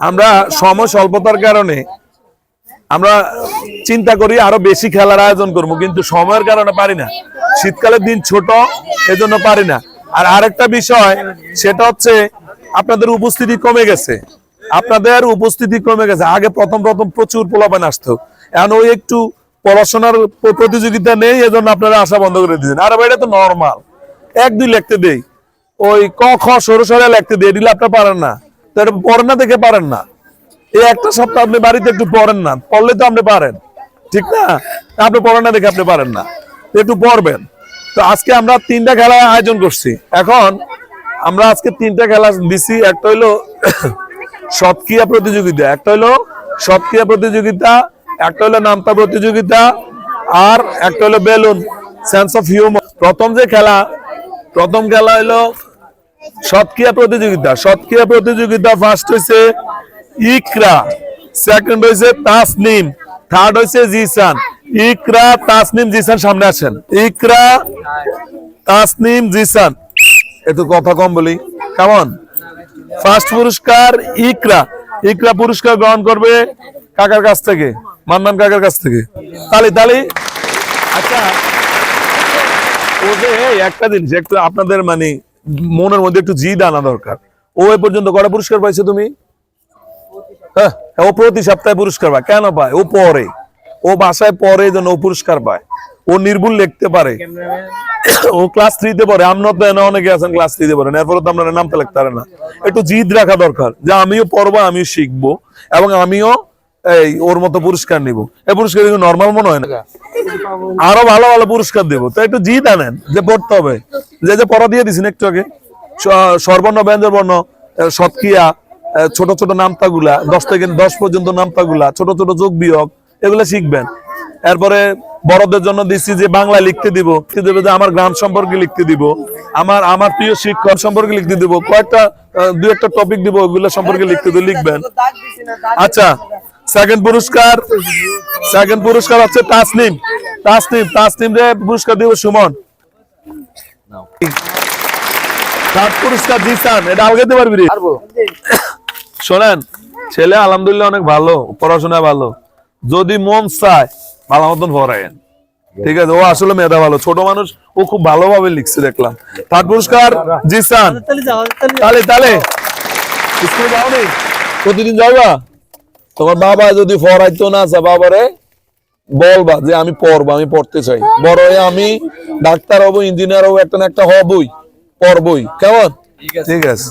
আমরা সময় স্বল্পতার কারণে আমরা চিন্তা করি আরও বেশি খেলার আয়োজন করব, কিন্তু সময়ের কারণে পারি না। শীতকালের দিন ছোট, এজন্য পারি না। আর আরেকটা বিষয়, সেটা হচ্ছে আপনাদের উপস্থিতি কমে গেছে। আপনাদের উপস্থিতি কমে গেছে। আগে প্রথম প্রথম প্রচুর পোলাপান আসতো। এখন ওই একটু পড়াশোনার প্রতিযোগিতা নেই, এজন্য আপনারা আসা বন্ধ করে দিয়েছেন। আর এটা তো নর্মাল এক দুই লিখতে দেই। ওই ক, খ, সরু সরে লিখতে দেই দিলে আপনি পারেন না। তো এটা পড়েন না দেখে পারেন না। এই একটা সপ্তাহ আপনি বাড়িতে একটু পড়েন না, পড়লে তো আপনি পারেন। ঠিক না? আপনি পড়েন দেখে আপনি পারেন না। একটু পড়বেন। তো আজকে আমরা তিনটা খেলা আয়োজন করছি। এখন আমরা আজকে তিনটা খেলা দিছি, একটা হইল সৎক্রিয়া প্রতিযোগিতা, একটা হইল সৎক্রিয়া প্রতিযোগিতা, একটা হইল নামতা প্রতিযোগিতা আর একটা হইল বেলুন সেন্স অফ হিউমার প্রথম যে খেলা, প্রথম খেলা হইল সৎক্রিয়া প্রতিযোগিতা সৎক্রিয়া প্রতিযোগিতা ফার্স্ট হয়েছে ইকরা সেকেন্ড হয়েছে তাসনিম থার্ড হয়েছে জিসান। ইকরা, তাসনিম, জিসান সামনে আসেন। ইকরা, তাসনিম, জিসান। একটু কথা কম বলি। কেমন ফার্স্ট পুরস্কার ইকরা। ইকরা পুরস্কার গ্রহণ করবে কাকার কাছ থেকে, মান্নান কাকার কাছ থেকে। তালি তালি। আচ্ছা ও যে একটা জিনিস, একটু আপনাদের মানে মনের মধ্যে একটু জিদ আনা দরকার। ও এ পর্যন্ত কটা পুরস্কার পাইছে তুমি? হ্যাঁ ও প্রতি সপ্তাহে পুরস্কার পায়। কেন পায়? ও পরে। ও বাসায় পরে যেন ও পুরস্কার পায়। ও নির্ভুল লিখতে পারে। ও ক্লাস থ্রিতে পড়ে। আমরা তো এনে অনেকে আছেন ক্লাস থ্রিতে পড়েন। এরপরে তো আপনারা নামতে লিখতে পারে না। একটু জিদ রাখা দরকার। যে আমিও পড়ব, আমিও শিখব। এবং আমিও এই ওর মতো পুরস্কার নিব। এই পুরস্কার নর্মাল মনে হয় না। আরও ভালো ভালো পুরস্কার দেবো। তো একটু জিদ আনেন যে পড়তে হবে। যে যে পড়া দিয়ে দিছেন একটু আগে। স- স্বরবর্ণ ব্যঞ্জন বর্ণ সৎক্রিয়া আহ, ছোট ছোট নামতাগুলা দশ থেকে দশ পর্যন্ত নামতাগুলা ছোট ছোট যোগ বিয়োগ এগুলো শিখবেন। এরপরে বড়দের জন্য দিচ্ছি যে বাংলা লিখতে দিব। লিখতে দেবে যে আমার গ্রাম সম্পর্কে লিখতে দিব। আমার আমার প্রিয় শিক্ষক সম্পর্কে লিখতে দিব। কয়েকটা দু একটা টপিক দিব ওগুলো সম্পর্কে লিখতে দিব লিখবেন। আচ্ছা সেকেন্ড পুরস্কার সেকেন্ড পুরস্কার হচ্ছে তাসনিম। তাসনিম তাসনিম রে পুরস্কার দিব সুমন। থার্ড পুরস্কার এটা পারবি রে? শোনেন ছেলে আলহামদুলিল্লাহ অনেক ভালো পড়াশোনা ভালো। যদি মন চায় ভালো মতন পড়ায়েন। ঠিক আছে ও আসলে মেধা ভালো ছোট মানুষ ও খুব ভালোভাবে লিখছে দেখলাম। থার্ড পুরস্কার জিসান। তালে তালে স্কুলে যাও প্রতিদিন যাওয়া তোমার বাবা যদি পড়াইতো না আছে বাবারে বলবা যে আমি পড়ব আমি পড়তে চাই। বড় হয়ে আমি ডাক্তার হব ইঞ্জিনিয়ার হব একটা না একটা হবই পড়বই। কেমন? ঠিক আছে।